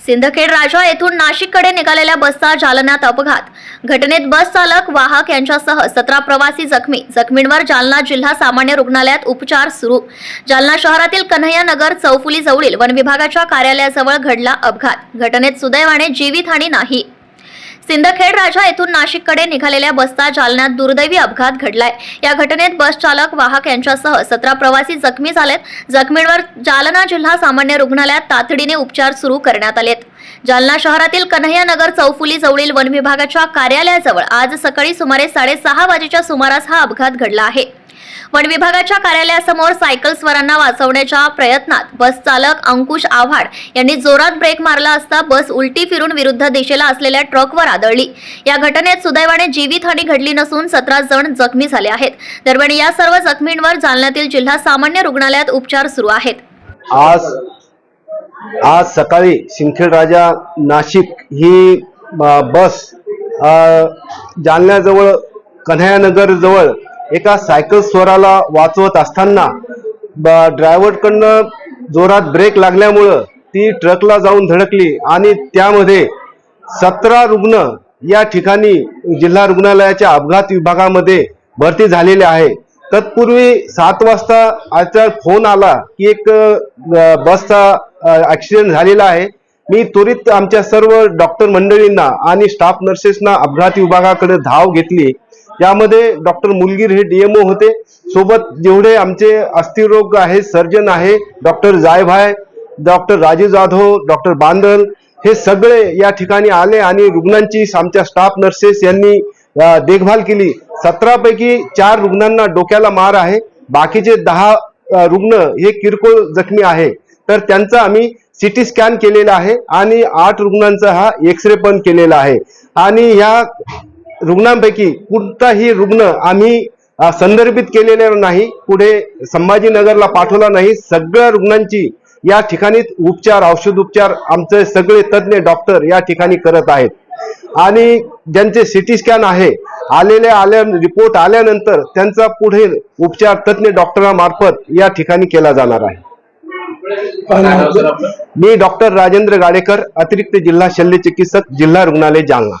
सिंदखेड राजा येथून नाशिककडे निघालेल्या बसचा जालन्यात अपघात. घटनेत बस चालक वाहक यांच्यासह सतरा प्रवासी जखमी. जखमींवर जालना जिल्हा सामान्य रुग्णालयात उपचार सुरू. जालना शहरातील कन्हैया नगर चौफुली जवळील वन विभागाच्या कार्यालयाजवळ घडला अपघात. घटनेत सुदैवाने जीवितहानी नाही. सिंदखेड राजा येथून नाशिककडे निघालेल्या बसचा जालन्यात दुर्दैवी अपघात घडलाय. या घटनेत बस चालक वाहक यांच्यासह सतरा प्रवासी जखमी झालेत. जखमींवर जालना जिल्हा सामान्य रुग्णालयात तातडीने उपचार सुरू करण्यात आलेत. जालना शहरातील कन्हैया नगर चौफुली जवळील वन विभागाच्या कार्यालयाजवळ आज सकाळी सुमारे साडेसहा वाजेच्या सुमारास हा अपघात घडला आहे. वन विभागाच्या कार्यालयासमोर सायकल स्वरांना वाचवण्याच्या प्रयत्नात बस चालक अंकुश आव्हाड यांनी जोरात ब्रेक मारला असता बस उलटी फिरून विरुद्ध दिशेला असलेल्या ट्रकवर आदळली. या घटनेत सुदैवाने जीवितहानी घडली नसून सतरा जण जखमी झाले आहेत. दरम्यान या सर्व जखमींवर जालन्यातील जिल्हा सामान्य रुग्णालयात उपचार सुरू आहेत. आज आज सकाळी सिंदखेड राजा नाशिक ही बस जालन्याजवळ कन्हैयानगर जवळ एका सायकल स्वराला वाचवत असताना ड्रायव्हरकडनं जोरात ब्रेक लागल्यामुळं ती ट्रकला जाऊन धडकली आणि त्यामध्ये सतरा रुग्ण या ठिकाणी जिल्हा रुग्णालयाच्या अपघात विभागामध्ये भरती झालेले आहे. तत्पूर्वी सात वाजता आजचा फोन आला की एक बसचा ऍक्सिडेंट झालेला आहे. मी त्वरित आमच्या सर्व डॉक्टर मंडळींना आणि स्टाफ नर्सेसना अपघात विभागाकडे धाव घेतली. यामध्ये डॉक्टर मुलगीर हे डीएमओ होते. सोबत जेवढे आमचे अस्थिरोग आहे सर्जन आहे doctor Jaybhay doctor Raju Jadhav doctor Bandal हे सगळे या ठिकाणी आले आणि रुग्णांची आमच्या स्टाफ नर्सेस यांनी देखभाल केली. सतरापैकी चार रुग्णांना डोक्याला मार आहे. बाकीचे दहा रुग्ण हे किरकोळ जखमी आहे. तर त्यांचा आम्ही सिटी स्कॅन केलेला आहे आणि आठ रुग्णांचा हा एक्सरे पण केलेला आहे. आणि ह्या रुग्णांपैकी कोणताही रुग्ण आम्ही संदर्भित केलेला नाही पुढे संभाजीनगरला पाठवला नाही सगळ्या रुग्णांची या ठिकाणी उपचार औषध उपचार आमचे सगळे तज्ज्ञ डॉक्टर या ठिकाणी करत आहेत. आणि ज्यांचे सिटी स्कॅन आहे आलेले आल्या रिपोर्ट आल्यानंतर त्यांचा पुढे उपचार तज्ज्ञ डॉक्टरांमार्फत या ठिकाणी केला जाणार आहे. मी डॉक्टर राजेंद्र गाडेकर अतिरिक्त जिल्हा शल्य चिकित्सक जिल्हा रुग्णालय जालना.